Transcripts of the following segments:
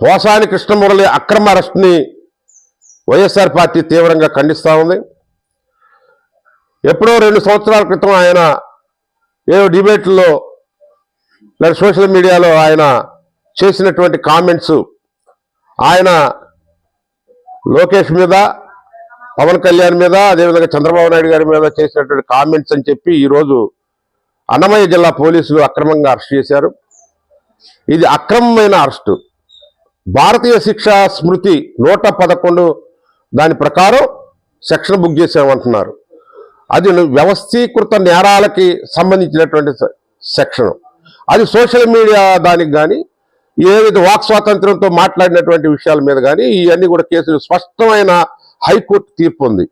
పోసాని కృష్ణమురళి అక్రమ అరెస్ట్ని వైఎస్ఆర్ పార్టీ తీవ్రంగా ఖండిస్తూ ఉంది. ఎప్పుడో రెండు సంవత్సరాల క్రితం ఆయన ఏ డిబేట్లో లేదా సోషల్ మీడియాలో ఆయన చేసినటువంటి కామెంట్స్ ఆయన లోకేష్ మీద పవన్ కళ్యాణ్ మీద అదేవిధంగా చంద్రబాబు నాయుడు గారి మీద చేసినటువంటి కామెంట్స్ అని చెప్పి ఈరోజు అన్నమయ్య జిల్లా పోలీసులు అక్రమంగా అరెస్ట్ చేశారు. ఇది అక్రమమైన అరెస్టు. భారతీయ శిక్షా స్మృతి నూట పదకొండు దాని ప్రకారం సెక్షన్ బుక్ చేసామంటున్నారు అది వ్యవస్థీకృత నేరాలకి సంబంధించినటువంటి సె- సెక్షన్. అది సోషల్ మీడియా దానికి కానీ ఏదైతే వాక్ స్వాతంత్రంతో మాట్లాడినటువంటి విషయాల మీద కానీ ఇవన్నీ కూడా కేసులు స్పష్టమైన హైకోర్టు తీర్పు ఉంది.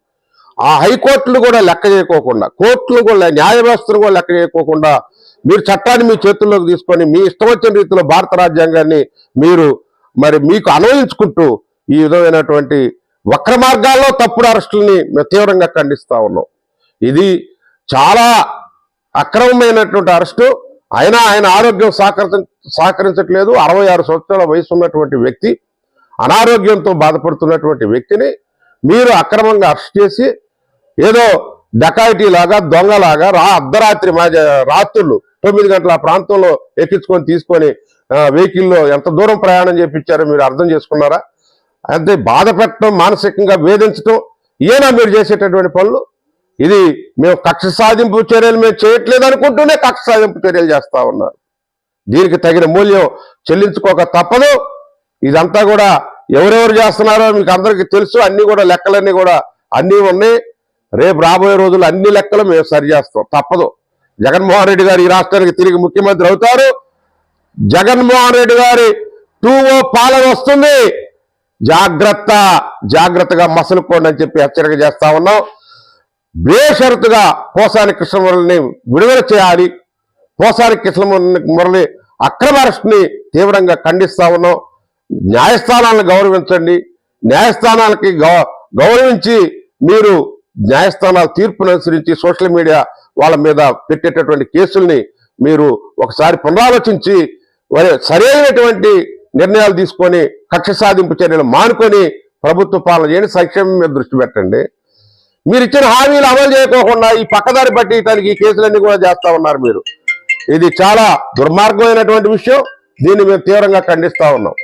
ఆ హైకోర్టులు కూడా లెక్క చేయకోకుండా కోర్టులు కూడా న్యాయ వ్యవస్థను కూడా లెక్క చేయకోకుండా మీరు చట్టాన్ని మీ చేతుల్లోకి తీసుకొని మీ ఇష్టం వచ్చిన రీతిలో భారత రాజ్యాంగాన్ని మీరు మరి మీకు అనువదించుకుంటూ ఈ విధమైనటువంటి వక్ర మార్గాల్లో తప్పుడు అరెస్టులని మేము తీవ్రంగా ఖండిస్తా ఉన్నాం. ఇది చాలా అక్రమమైనటువంటి అరెస్టు. అయినా ఆయన ఆరోగ్యం సహకరించ సహకరించట్లేదు. అరవై ఆరు సంవత్సరాల వయసు ఉన్నటువంటి వ్యక్తి అనారోగ్యంతో బాధపడుతున్నటువంటి వ్యక్తిని మీరు అక్రమంగా అరెస్ట్ చేసి ఏదో డకాయిటీ లాగా దొంగలాగా రా అర్ధరాత్రి మధ్య రాత్రులు తొమ్మిది గంటల ప్రాంతంలో ఎక్కించుకొని తీసుకొని వెహికల్లో ఎంత దూరం ప్రయాణం చేపించారో మీరు అర్థం చేసుకున్నారా? అంతే బాధ పెట్టడం మానసికంగా వేధించడం ఈయన మీరు చేసేటటువంటి పనులు? ఇది మేము కక్ష సాధింపు చర్యలు మేము చేయట్లేదు అనుకుంటూనే కక్ష సాధింపు చర్యలు చేస్తా ఉన్నారు. దీనికి తగిన మూల్యం చెల్లించుకోక తప్పదు. ఇదంతా కూడా ఎవరెవరు చేస్తున్నారో మీకు అందరికీ తెలుసు. అన్నీ కూడా లెక్కలన్నీ కూడా అన్నీ ఉన్నాయి. రేపు రాబోయే రోజుల్లో అన్ని లెక్కలు మేము సరి చేస్తాం తప్పదు. జగన్మోహన్ రెడ్డి గారు ఈ రాష్ట్రానికి తిరిగి ముఖ్యమంత్రి అవుతారు. జగన్మోహన్ రెడ్డి గారి టూ ఓ పాలన వస్తుంది. జాగ్రత్త జాగ్రత్తగా మసలుకోండి అని చెప్పి హెచ్చరిక చేస్తా ఉన్నాం. బేషరతుగా పోసాని కృష్ణమురళిని విడుదల చేయాలి. పోసాని కృష్ణమురళి అక్రమ అరెస్ట్ని తీవ్రంగా ఖండిస్తా ఉన్నాం. న్యాయస్థానాలను గౌరవించండి. న్యాయస్థానాలకి గౌ- గౌరవించి మీరు న్యాయస్థానాల తీర్పును అనుసరించి సోషల్ మీడియా వాళ్ళ మీద పెట్టేటటువంటి కేసుల్ని మీరు ఒకసారి పునరాలోచించి సరైనటువంటి నిర్ణయాలు తీసుకొని కక్ష సాధింపు చర్యలు మానుకొని ప్రభుత్వ పాలన చేయండి సంక్షేమం మీద దృష్టి పెట్టండి. మీరు ఇచ్చిన హామీలు అమలు చేయకోకుండా ఈ పక్కదారి పట్టేయటానికి ఈ కేసులన్నీ కూడా చేస్తా ఉన్నారు మీరు. ఇది చాలా దుర్మార్గమైనటువంటి విషయం. దీన్ని మేము తీవ్రంగా ఖండిస్తా ఉన్నాం.